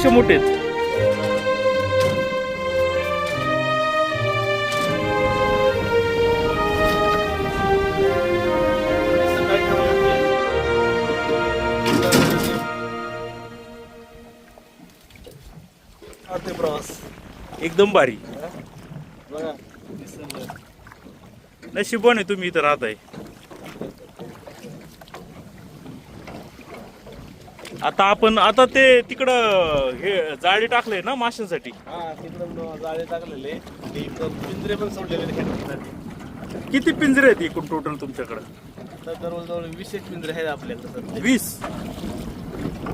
याच्यापेक्षा मोठे आहेत. एकदम भारी. नशिबाने तुम्ही इथं राहताय. आता आपण आता ते तिकडं हे जाळी टाकलंय ना माशांसाठी? हा तिकडं जाळे टाकलेले. ते इकडं पिंजरे पण सोडलेले खेळण्यासाठी किती पिंजरे आहेत एकूण टोटल तुमच्याकडं? तर जवळजवळ वीस एक पिंजरे आहेत आपल्याकडे सध्या. वीस?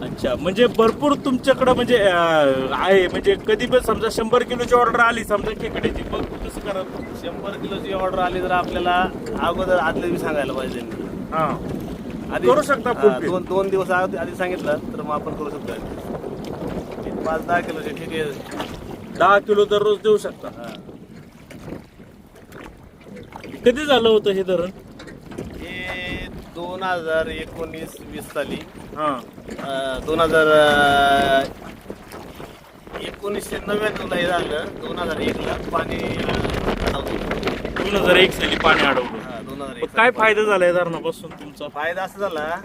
अच्छा म्हणजे भरपूर तुमच्याकडं म्हणजे अं, आहे. म्हणजे कधी पण समजा शंभर किलोची ऑर्डर आली समजा खेकड्याची मग कसं करा शंभर किलोची ऑर्डर आली तर आपल्याला अगोदर आदल्या दिवशी सांगायला पाहिजे. हा. आधी करू शकता हा. दोन दोन दिवस आधी आधी सांगितलं तर मग आपण करू शकतो एक पाच दहा किलोचे ठीक आहे. दहा किलो दररोज देऊ शकता. हा. कधी झालं होतं हे धरण? हे दोन हजार एकोणीस वीस साली. हा. अं, दोन हजार एकोणीसशे नव्याण्णवला हे झालं. दोन हजार एकला पाणी अं, नव्हतं. दोन हजार एक साली पाणी अडवलं. मग काय फायदा झाला या धरणापासून तुमचा? फायदा असा झाला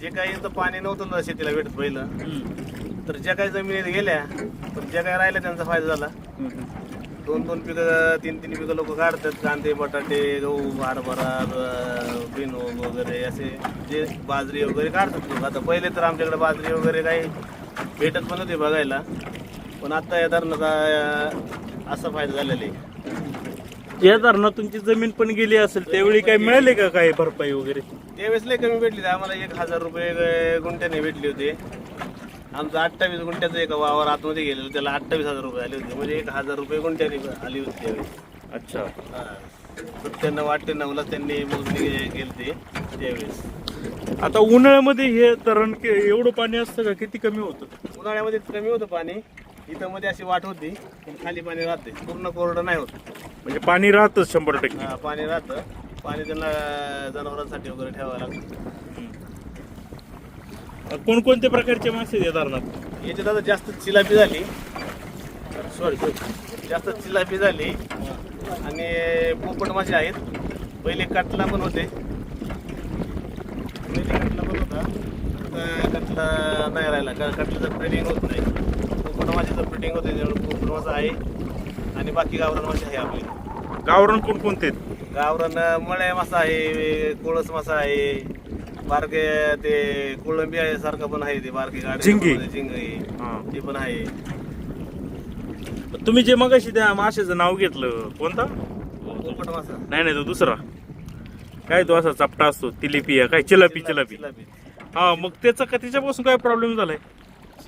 जे काही इथं पाणी नव्हतं ना शेतीला भेटत पहिलं. तर ज्या काही जमिनीत गेल्या तर ज्या काही राहिल्या त्यांचा फायदा झाला. दोन दोन पिकं तीन तीन पिकं लोक काढतात कांदे बटाटे गहू हरभरा भुईमूग वगैरे असे जे बाजरी वगैरे काढतात लोक. आता पहिले तर आमच्याकडे बाजरी वगैरे काही भेटत पण नव्हते बघायला. पण आता या धरणाचा असा फायदा झालेला आहे. या धरणात तुमची जमीन पण गेली असेल त्यावेळी काय मिळाले का काय भरपाई वगैरे? त्यावेळेस लय कमी भेटली. आम्हाला एक हजार रुपये अं, गुंठ्याने भेटले होते. आमचं अठ्ठावीस गुंठ्याचं एका वावर आतमध्ये गेलेलं त्याला अठ्ठावीस हजार रुपये आले होते. म्हणजे एक हजार रुपये गुंठ्याने आली होती त्यावेळेस अच्छा. सत्त्याण्णव अठ्ठ्याण्णवला त्यांनी मोजणी केली ते त्यावेळेस. आता उन्हाळ्यामध्ये हे धरण के- एवढं पाणी असतं का? किती कमी होतं? उन्हाळ्यामध्ये कमी होतं पाणी. इथं मध्ये अशी वाट होती पण खाली पाणी राहते. पूर्ण कोरडं नाही होत. म्हणजे पाणी राहतच शंभर टक्के. हा, पाणी राहतं. पाणी त्यांना जनावरांसाठी वगैरे ठेवावं लागतं. कोणकोणत्या प्रकारचे मासे आहेत या धरणात? याच्यात आता जास्त चिलापी झाली. सॉरी सॉरी जास्त चिलापी झाली. आणि पोपट मासे आहेत. पहिले कटला पण होते. पहिले कटला पण होता. आता कटला नाही राहिला. कारण कटल्याचं ब्रिडिंग होत नाही. पोपट माशाचं ब्रिडिंग होते त्यामुळे पोपट मासा आहे. आणि बाकी गावरान मासे आहे आपले. गावरण कोणकोणते आहेत? गावरान मळ्या मासा आहे कोळस मासा आहे बारके ते कोळंबी आहे सारखं पण आहे ते बारके गाडी झिंगी. झिंगी. हा. ते पण आहे. तुम्ही जे मगाशी त्या माशाचं नाव घेतलं कोणता? पोपट मासा. नाही नाही तो दुसरा. काय तो असा चपटा असतो तिलिपिया काय चिलापी चिलापी. चिलापी. हा मग त्याचा का त्याच्यापासून काय प्रॉब्लेम झालाय?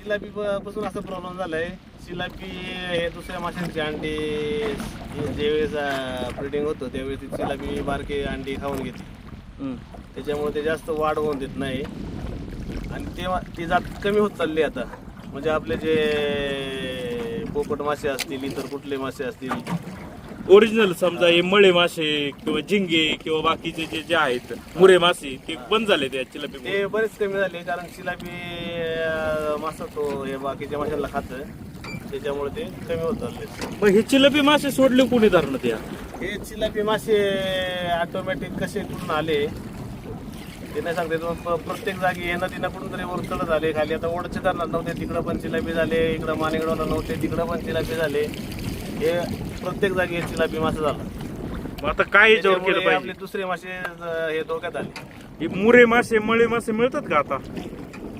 प- पासून असा प्रॉब्लेम झालाय. चिलापी हे दुसऱ्या माशांचे अंडे ज्यावेळेस ब्रिडिंग होतं त्यावेळेस ती चिलापी बारके अंडी खाऊन घेते. त्याच्यामुळे ते जास्त वाढ होऊन देत नाही. आणि तेव्हा ती जात कमी होत चालली आता. म्हणजे आपले जे पोपट मासे असतील इतर कुठले मासे असतील. ओरिजिनल समजा हे मळे मासे किंवा झिंगे किंवा बाकीचे जे जे आहेत मुरे मासे ते बंद झाले ते बरेच कमी झाले कारण चिलापी अं, मासा तो हे बाकीच्या माशांना खातं त्याच्यामुळे ते कमी होत चालले मग हे चिलापी मासे सोडले कोणी धरणात या हे चिलापी मासे ऑटोमॅटिक कसे कुठून आले ते नाही सांगते प्रत्येक जागी हे नदीनं कुठून तरी वर चढत आले खाली आता ओढचे धरणार नव्हते तिकडं पण चिलापी झाले इकडं मानेगडवला नव्हते तिकडं पण चिलापी झाले. हे प्रत्येक जागी हे चिलापी मासा झाला. मग आता काय याच्यावर केलं त्याच्यामुळे आपले पाहिजे? दुसरे मासे हे धोक्यात आले. हे मुरे मासे मळे मासे मिळतात का आता?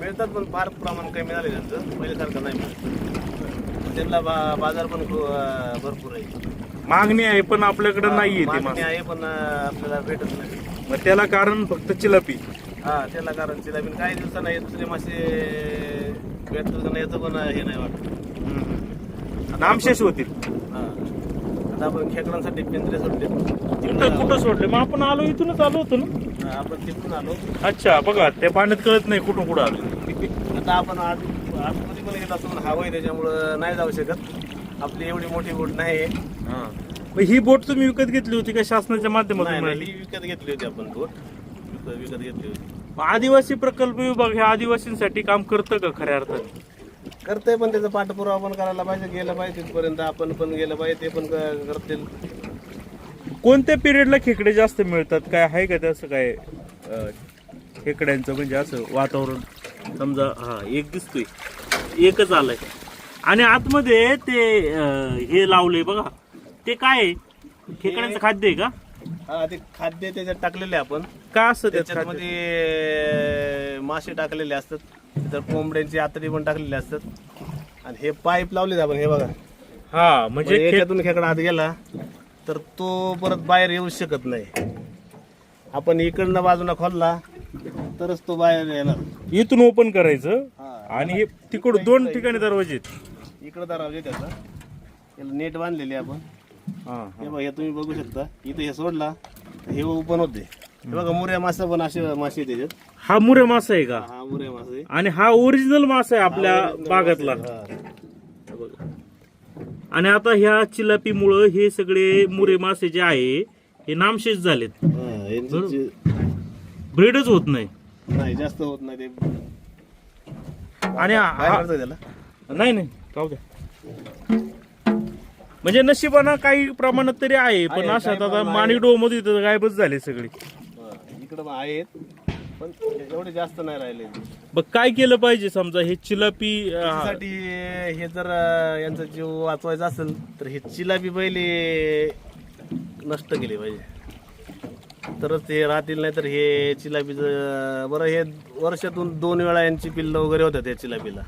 मिळतात पण फार प्रमाण कमी झाले त्यांचं. पहिल्यासारखं नाही मिळत. त्यांना बा- बाजार पण अं, भरपूर आहे. मागणी आहे पण आपल्याकडे नाहीये ते मागणी मासे आहे पण अं, आपल्याला भेटत नाही. मग त्याला कारण फक्त चिलापी. हा त्याला कारण चिलापी. काही दिवसांना हे दुसरे मासे भेटतात का नाही याचं पण हे नाही वाटत. नामशेष होतील. हा. आपण खेकडांसाठी पिंजरे सोडले कुठं कुठं सोडले? मग आपण आलो इथूनच आलो होतो ना? हा, आपण तिकडून आलो. अच्छा बघा त्या पाण्यात कळत नाही कुठून कुठं आलो. आता आपण आत आतमध्ये पण गेलो असतो हवं आहे त्याच्यामुळं नाही जाऊ शकत. आपली एवढी मोठी बोट नाही आहे. मग ही बोट तुम्ही विकत घेतली होती का शासनाच्या माध्यमातून? नाही, ही विकत घेतली होती आपण बोट. विकत विकत घेतली होती. मग आदिवासी प्रकल्प विभाग ह्या आदिवासींसाठी काम करतं का खऱ्या अर्थाने? करतंय पण त्याचा पाठपुरावा पण करायला पाहिजे. गेलं पाहिजे तिथपर्यंत आपण पण गेलं पाहिजे ते पण क- करतील. कोणत्या पिरियडला खेकडे जास्त मिळतात? काय आहे का तसं काय अं, खेकड्यांचं? म्हणजे असं वातावरण समजा हा एक दिसतोय. एकच आलंय. आणि आतमध्ये ते अं, हे लावले बघा. ते काय आहे? खेकड्यांचं खाद्य आहे का? हा ते खाद्य त्याच्यात टाकलेले आपण. का असं त्यात त्याच्यात खाद्य? मध्ये मासे टाकलेले असतात. तर कोंबड्यांची आतडी पण टाकलेली असतात. आणि हे पाईप लावले आपण हे बघा. हा म्हणजे म्हणजे याच्यातून खेकडा आत गेला तर तो परत बाहेर येऊ शकत नाही. आपण इकडनं बाजूला खोलला तरच तो बाहेर येणार. इथून ओपन करायचं हा. आणि हे तिकडून दोन ठिकाणी दरवाजे आहेत. इकडं दरवाजे त्याचा याला नेट बांधलेले आपण. हा, हे बघा हे तुम्ही बघू शकता. इथं हे सोडला तर हे ओपन होते. हे बघा मुऱ्या मासा पण असे मासे त्याच्यात. हा मुरे मासा आहे का? हा मुऱ्या मासे आणि हा ओरिजिनल मासा आहे आपल्या बागातला. हा. हे बघा. आणि आता ह्या चिलापीमुळं हे सगळे मुरे मासे जे आहे हे नामशेष झालेत. हा, यांचं जे- ब्रेडच होत नाही. नाही जास्त होत नाही ते. आणि हा- करतं त्याला? नाही नाही द्या. म्हणजे नशिबानं काही प्रमाणात तरी आहे पण आहे, अशात काही आता प्रमाणात माणिकमध्ये तर गायबच झाले सगळे. इकडं आहेत. पण एवढे जास्त नाही राहिले. बघ काय केलं पाहिजे समजा हे चिलापी अं, त्यासाठी हे जर अं, यांचा जीव वाचवायचा असेल तर हे चिलापी पहिले नष्ट केले पाहिजे. तरच ते राहतील नाही तर हे चिलापीचं बरं हे वर्षातून दोन वेळा यांची पिल्लं वगैरे होतात या चिलापीला.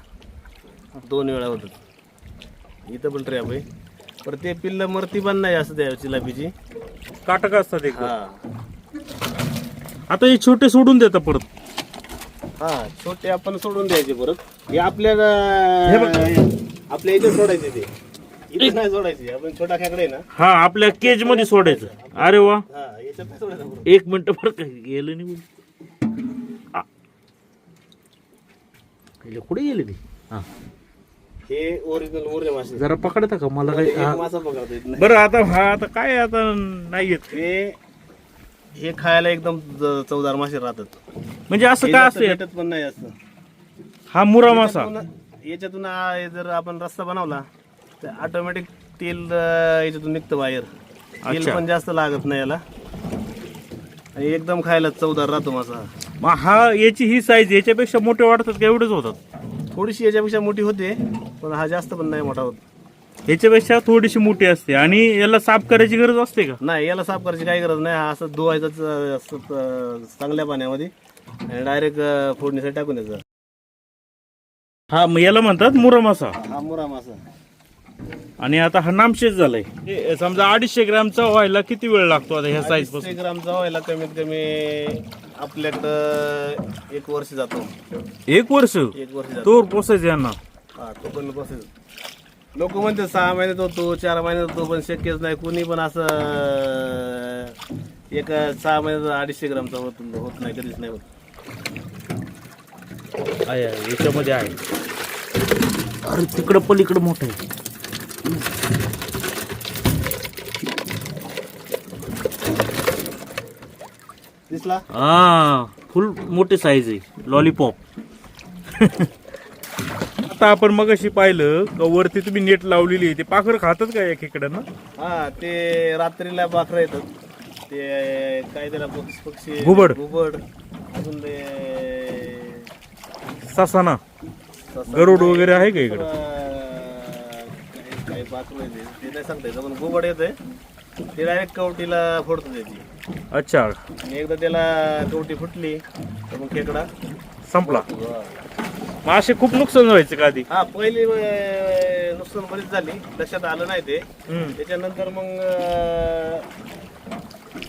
दोन वेळा होतात. इथं पण ट्रॅप आहे. पण ते पिल्लं मरती पण नाही असं त्या चिलापीची. काटक असतात एक. हा. आता हे छोटे सोडून देतात परत हा छोटे आपण सोडून द्यायचे परत हे आपल्या हे बघ. आपल्या इथे सोडायचे ते इथे नाही सोडायचे आपण छोटा खेकडे आहे ना हा आपल्या केजमध्ये सोडायचं अरे वा हा याच्यात नाही सोडायचं परत. एक मिनिट का गेलं नाही बोल. आ. इले कुठे गेले ते हा. हे ओरिजिनल मासे जरा पकडता का मला काही एक हा. मासा पकडता येत नाही बरं आता हा आता काय आता नाही येत हे हे खायला एकदम ज- चवदार मासे राहतात. म्हणजे असं हे का जास्त असं भेटत पण नाही जास्त हा मुरा मासा. याच्यातून- याच्यातून आ- हे जर आपण रस्ता बनवला तर ऑटोमॅटिक तेल अं, याच्यातून निघतं बाहेर. तेल अच्छा. पण जास्त लागत नाही याला. आणि एकदम खायला चवदार राहतो मासा. मग हा याची ही साईज याच्यापेक्षा मोठे वाटतात का एवढेच होतात? थोडीशी याच्यापेक्षा मोठी होते पण हा जास्त पण नाही मोठा होत. याच्यापेक्षा थोडीशी मोठी असते. आणि याला साफ करायची गरज असते का? नाही याला साफ करायची काही गरज नाही. हा असं धुवायचाच अं, असं, अं, चांगल्या पाण्यामध्ये आणि डायरेक्ट फोडणीसाठी टाकून द्यायचा. हा मग याला म्हणतात मुरा मासा हा मुरा मासा आणि आता हा नामशेष झालाय. हे समजा अडीचशे ग्रॅमचा व्हायला किती वेळ लागतो आता ह्या साईज अडीचशे पासून ग्रामचा व्हायला कमीत कमी आपल्याकडं एक वर्ष जातो. एक वर्ष? एक वर्ष जातो. तोर पोसायचं यांना. हा तो पण बसेल लोक म्हणते सहा महिन्यात होतो चार महिन्यात होतो पण शक्यच नाही. कोणी पण असं एक सहा महिन्यात अडीचशे ग्रामचा होत होत नाही कधीच नाही होत. आहे, याच्यामध्ये आहे. अरे तिकडं पलीकडं मोठं आहे. दिसला? हा फुल मोठी साईज आहे लॉलीपॉप आता आपण मग अशी पाहिलं का वरती तुम्ही नेट लावलेली आहे ते पाखर खातात का या खेकड्यांना हा ते रात्रीला पाखरं येतात. ते काय त्याला पक्ष- पक्षी घुबड. घुबड. अजून ते ससाना. ससा- गरुड वगैरे आहे का इकडे? अं, काही- काही पाखरं येते ते. नाही सांगता येतं पण घुबड येते ते डायरेक्ट कवटीला फोडतो त्याची अच्छा. आणि एकदा त्याला कवटी फुटली तर मग खेकडा संपला. मग असे खूप नुकसान व्हायचं का आधी? हा पहिली अं, नुकसान बरीच झाली. लक्षात आलं नाही ते. हम्म. त्याच्यानंतर मग अं,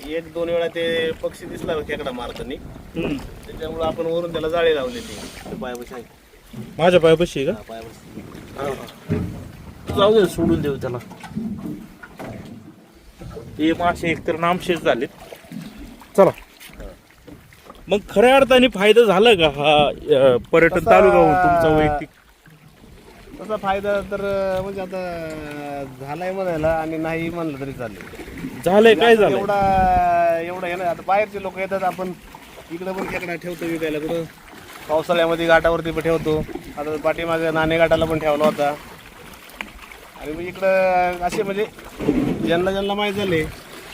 एक दोन वेळा ते पक्षी दिसला खेकडा मारताना. हम्म. त्याच्यामुळे आपण वरून त्याला जाळी लावलेली पायापाशी. आहे. माझ्या पायापाशी आहे हा, पायापाशी. का जाऊ दे सोडून देऊ त्याला. हे मासे एकतर नामशेष झालेत. चला. मग खऱ्या अर्थाने फायदा झाला का हा अं, पर्यटन तसा- तालुका होऊन तुमचा वैयक्तिक? तसा फायदा तर म्हणजे आता झालाय म्हणायला आणि नाही म्हणलं तरी चालेल. झालंय काय झालंय? एवढा एवढा हे नाही आता बाहेरचे लोक येतात आपण इकडे पण खेकडा ठेवतो विकायला कुठं. पावसाळ्यामध्ये घाटावरती पण ठेवतो. आता पाठीमागे नाणे घाटाला पण ठेवला होता. आणि मग इकडं असे म्हणजे ज्यांना ज्यांना माहीत झाले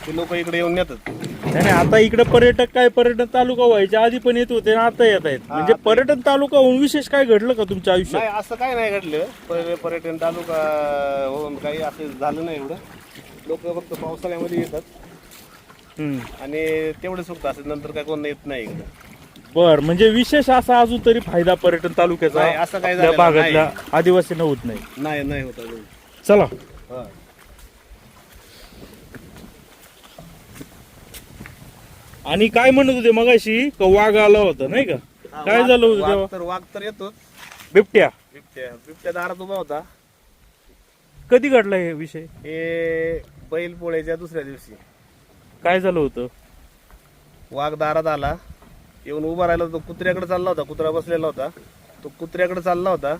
ते लोक इकडे येऊन नेतात. नाही नाही, आता इकडे पर्यटक काय पर्यटन तालुका व्हायच्या आधी पण येत होते आता येत आहेत. म्हणजे पर्यटन तालुका होऊन विशेष काय घडलं का तुमच्या आयुष्यात? नाही असं काय नाही घडलं. पर- पर्यटन तालुका होऊन काही असं झालं नाही एवढं. लोक फक्त पावसाळ्यामध्ये येतात. हम्म. आणि तेवढं सुक्त असं नंतर काय कोण येत नाही इकडं. बर म्हणजे विशेष असा अजून तरी फायदा पर्यटन तालुक्याचा नाही, असं काही आपल्या झालेलं भागातल्या आदिवासींना होत नाही. नाही नाही होत अजून. चला. हा. आणि काय म्हणत होते मगाशी? का वाघ आला होता नाही का? काय वाघ- झालं होतं वाघ तेव्हा? तर वाघ तर येतोच. बिबट्या. बिबट्या. बिबट्या दारात उभा होता. कधी घडला हे विषय? हे बैल पोळ्याच्या दुसऱ्या दिवशी. काय झालं होतं? वाघ दारात आला. येऊन उभा राहिला तो कुत्र्याकडे चालला होता. कुत्रा बसलेला होता. तो कुत्र्याकडे चालला होता.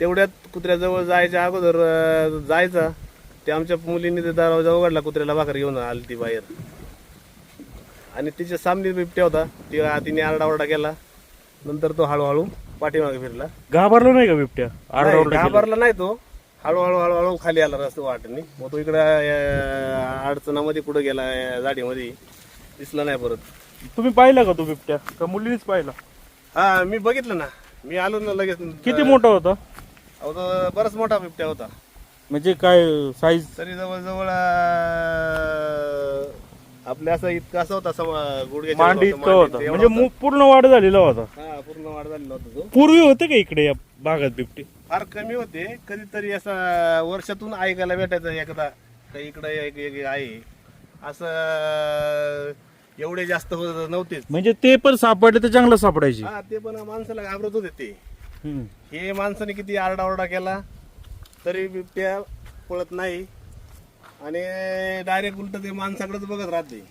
तेवढ्यात कुत्र्याजवळ जायच्या अगोदर अं, जायचा. ते आमच्या मुलींनी ते दरवाजा उघडला. कुत्र्याला भाकर घेऊन आली ती बाहेर. आणि तिच्या सामने बिबट्या होता. ती तिने आरडाओरडा केला. नंतर तो हळूहळू पाठीमागे फिरला. घाबरलो नाही का बिबट्या? नाही, आरडाओरडा केला. घाबरला नाही तो. हळूहळू हळूहळू खाली आला रस्ते वाटणी मग तो इकडे अडचणामध्ये कुठं गेला या झाडीमध्ये दिसला नाही परत. तुम्ही पाहिला का तो बिबट्या? का मुलीनेच पाहिला? हा मी बघितलं ना. मी आलो ना लगेच. किती मोठा होता? अहो, तो बराच मोठा बिबट्या होता. म्हणजे काय साईज तरी जवळजवळ अं, आपल्या असं इतका असा होता सम- गुडघ्याच्या मांडी वर इतका मांडी होता. एवढा म्हणजे मु- पूर्ण वाढ झालेला होता. हा पूर्ण वाढ झालेला होता तो. पूर्वी होते का इकडे या भागात बिबटे? फार कमी होते. कधीतरी असा वर्षातून ऐकायला भेटायचं एकदा का इकडं एक एक आहे असं एवढे जास्त होत नव्हतेच. म्हणजे ते पण सापडले तर चांगलं सापडायचे. हा ते पण माणसाला घाबरत होते ते. हम्म. हे माणसाने किती आरडाओरडा केला तरी बिबट्या पळत नाही. आणि डायरेक्ट उलट ते माणसाकडेच बघत राहते.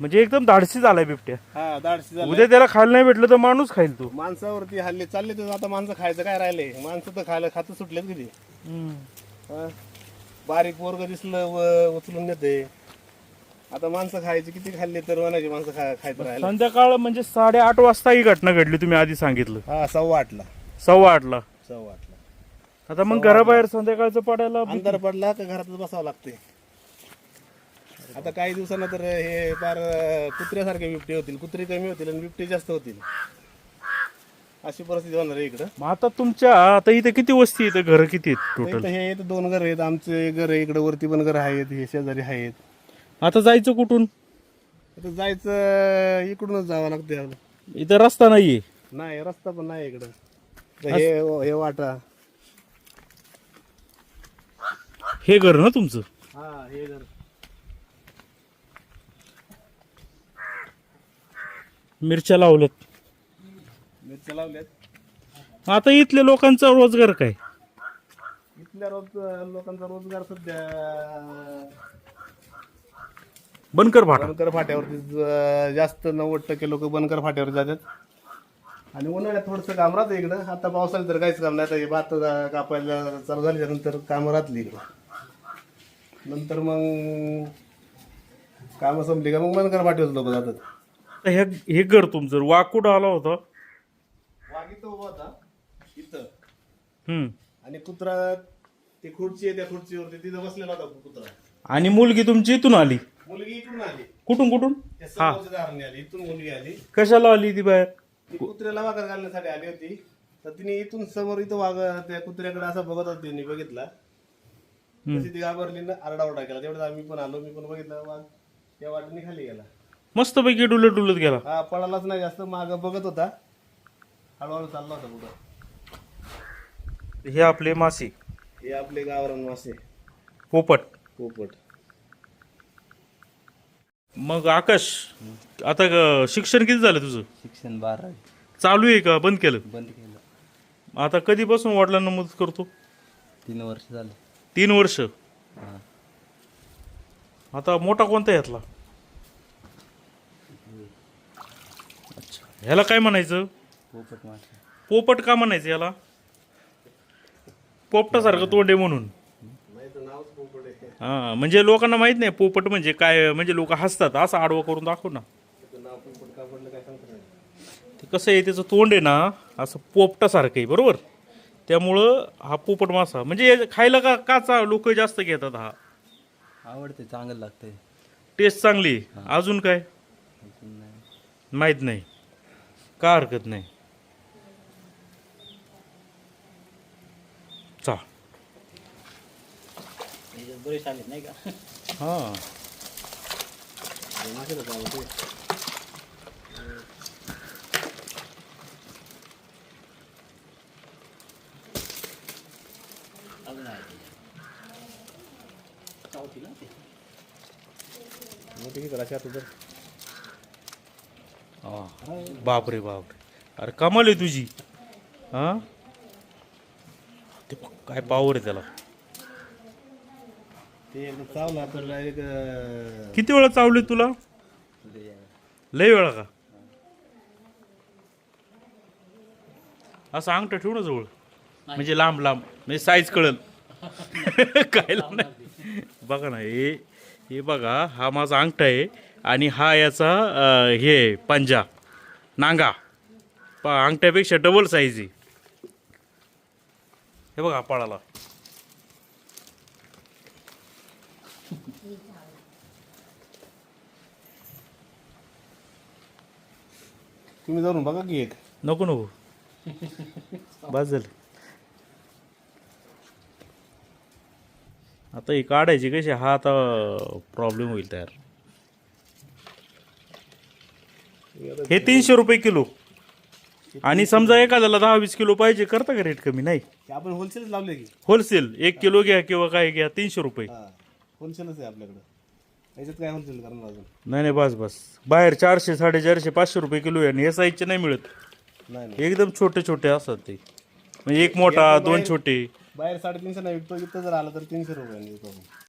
म्हणजे एकदम धाडसी झालाय बिबट्या. हा दाडशी झालं उद्या त्याला खायला नाही भेटलं तर माणूस खाईल तो. माणसावरती हल्ले चालले तर आता माणसं खायचं काय राहिले? माणसं तर खायला खातं सुटलेत किती हा? बारीक पोरग दिसलं व उचलून नेते. आता माणसं खायची किती खाल्ली तर म्हणायची माणसं खा खायचं राहिलं. संध्याकाळ म्हणजे साडेआठ वाजता ही घटना घडली तुम्ही आधी सांगितलं. हा सव्वा आठला. सव्वा आठला. सव्वा आठला. आता मग घराबाहेर संध्याकाळचं पडायला अंधार पडला का घरातच बसावं लागते आता काही दिवसांना तर हे फार कुत्र्यासारखे बिबटे होतील. कुत्रे कमी होतील आणि बिबटे जास्त होतील. अशी परिस्थिती होणार आहे इकडं. मग आता तुमच्या आता इथे किती वस्ती इथं घर किती आहेत टोटल इथं हे इथं दोन घर आहेत. आमचे घर आहे इकडे वरती पण घर आहेत हे शेजारी आहेत. आता जायचं कुठून? आता जायचं इकडूनच जावं लागते इथं रस्ता नाहीये. नाही रस्ता पण नाही इकडं. तर हे हे वाटा. हे घर ना तुमचं? हा हे घर. मिरच्या लावल्यात. मिरच्या लावल्यात. आता इथल्या लोकांचा रोजगार काय? इथल्या रोज लोकांचा रोजगार सध्या बनकर भाटा बनकर फाट्यावरती ज- जास्त नव्वद टक्के लोक बनकर फाट्यावर जातात. आणि उन्हाळ्यात थोडंसं काम राहतं इकडं. आता पावसाळ्यात तर काहीच काम नाही. आता हे भात कापायला चालू झाल्याच्यानंतर कामं राहतली इकडं. नंतर मग कामं संपली का? मग बनकर फाट्यावर लोक जातात हे हे घर तुमचं वाघ कुठं आला होता. वाघ इथं उभा होता इथं. हम्म. आणि कुत्रा ती खुर्ची आहे त्या खुर्चीवरती तिथं बसलेला होता कुत्रा. आणि मुलगी तुमची इथून आली? मुलगी इकडून आली. कुठून कुठून? त्या समोरच्या दाराने आली इथून मुलगी आली. कशाला आली ती बाहेर? ती कुत्र्याला वागत घालण्यासाठी आली होती. तर तिने इथून समोर इथं वाग त्या कुत्र्याकडे असं बघत होती तिने बघितला. तशी ती घाबरली ना आरडाओरडा केला. तेवढं आम्ही पण आलो मी पण बघितलं वाघ त्या वाटेने खाली गेला. मस्तपैकी डुलत डुलत गेला. हा पळालाच नाही जास्त माग बघत होता. हळूहळू चालला होता कुठं हे आपले मासे. हे आपले गावरान मासे. पोपट. पोपट. मग आकाश आता ग- शिक्षण किती झालं तुझं? शिक्षण बारावी चालू आहे का? बंद केलं? बंद केलं. आता कधीपासून वडिलांना मदत करतो? तीन वर्ष झाले. तीन वर्ष. आता मोठा कोणता यातला? अच्छा ह्याला काय म्हणायचं? पोपट मासे पोपट का म्हणायचं याला? पोपटासारखं तोंड आहे म्हणून. हा म्हणजे लोकांना माहीत नाही पोपट म्हणजे काय म्हणजे लोक हसतात. असं आडवं करून दाखव ना. ते कसं आहे त्याचं तोंड आहे ना असं पोपटासारखं आहे बरोबर? त्यामुळं हा पोपट मासा म्हणजे हे खायला का काचा लोक जास्त घेतात हा? आवडते चांगलं लागतंय. टेस्ट चांगली. अजून काय? अजून नाही. माहीत नाही. का हरकत नाही? चा बरेच आले नाही का? हां आहे चावती ना ते हां. बापरे बापरे. अरे कमाल आहे तुझी. हां? ते काय पावर आहे त्याला. ते चावला तर किती वेळा चावले तुला. लय वेळा का? असं अंगठं ठेवू ना जवळ. म्हणजे लांब लांब. म्हणजे साईज कळल. काय लांब नाही. बघा ना हे हे बघा हा माझा अंगठा आहे आणि हा याचा अं, हे आहे, पंजा नांगा. पा अंगठ्यापेक्षा डबल साईज आहे. हे बघा पळाला. तुम्ही जाऊन बघा की एक. नको नको. बस झालं आता ही काढायची कशी हा आता प्रॉब्लेम होईल तयार. हे तीनशे रुपये किलो. आणि समजा एखाद्याला दहा वीस किलो पाहिजे करता का रेट कमी? नाही. आपण होलसेलच लावले की. होलसेल एक किलो घ्या किंवा काय घ्या तीनशे रुपये. हा होलसेलच आहे आपल्याकडं. याच्यात काय होलसेल करणार अजून नाही नाही बस बस. बाहेर चारशे साडेचारशे पाचशे रुपये किलो आहे आणि या साईजचे नाही मिळत. नाही एकदम छोटे छोटे असतात ते. म्हणजे एक मोठा दोन छोटे. बाहेर साडेतीनशे नाही विकतो इथं जर आलं तर तीनशे रुपयाने विकतो आपण.